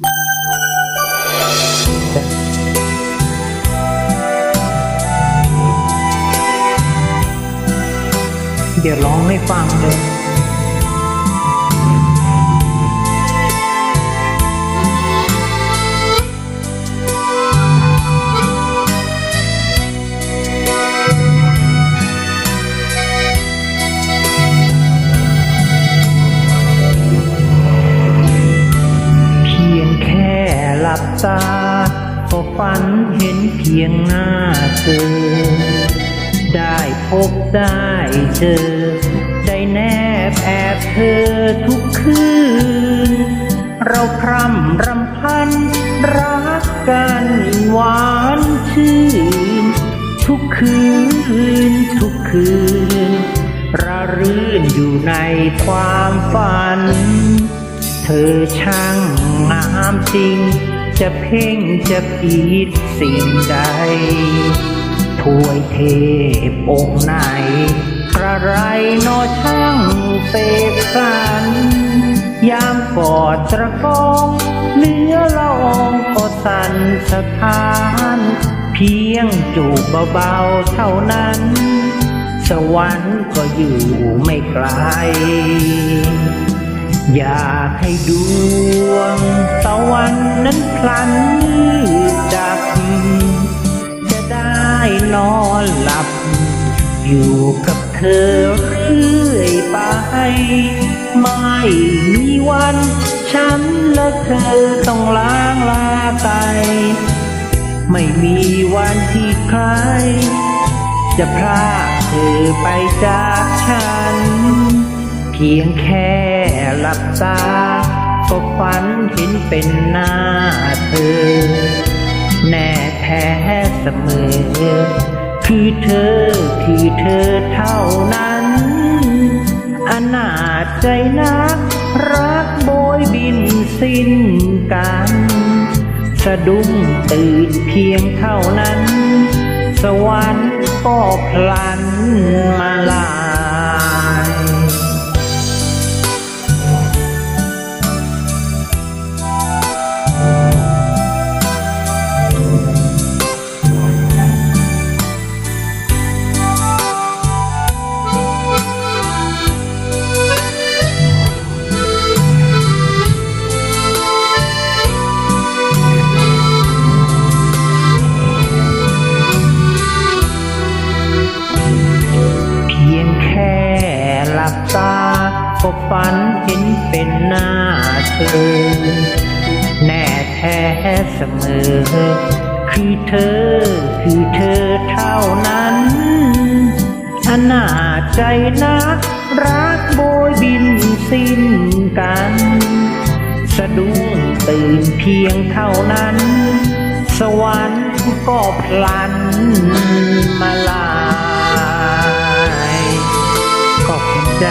เดี๋ยวร้องให้ฟังเลย ตาก็ฝันเห็นเพียงหน้าเธอ ได้พบได้เจอได้แนบแอบเธอทุกคืน เราพร่ำรำพัน รักกันหวานชื่น ทุกคืน ทุกคืนระรื่นอยู่ในความฝัน เธอช่างงามจริง จะเพ่งจะผิดสิ่งใดถวยเทพองค์ไหนกระไรนอช่างเสกสรรยามกอดตะกองเนื้อละอองก็สั่นสะท้าน เพียงจูบเบาๆเท่านั้น สวรรค์ก็อยู่ไม่ไกล อยากให้ดวงตะวันนั้นพลันมืดดับจะได้นอนหลับ อยู่กับเธอเรื่อยไป ไม่มีวันฉันและเธอต้องล้างลาไกลไม่มีวันที่ใคร จะพรากเธอไปจากฉัน เพียงแค่ หลับตา ก็ฝันเห็นเป็นหน้าเธอ แน่แท้เสมอ คือเธอคือเธอเท่านั้น อนาจใจนัก รักโบยบินสิ้นกันสะดุ้งตื่นเพียงเท่านั้น สวรรค์ก็พลันมาลา ก็ฝันเห็นเป็นหน้าเธอ แน่แท้เสมอ คือเธอคือเธอเท่านั้นอนาใจนัก รักโบยบินสิ้นกัน สะดุ้งตื่นเพียงเท่านั้น สวรรค์ก็พลันมาลาย ก็คงจะ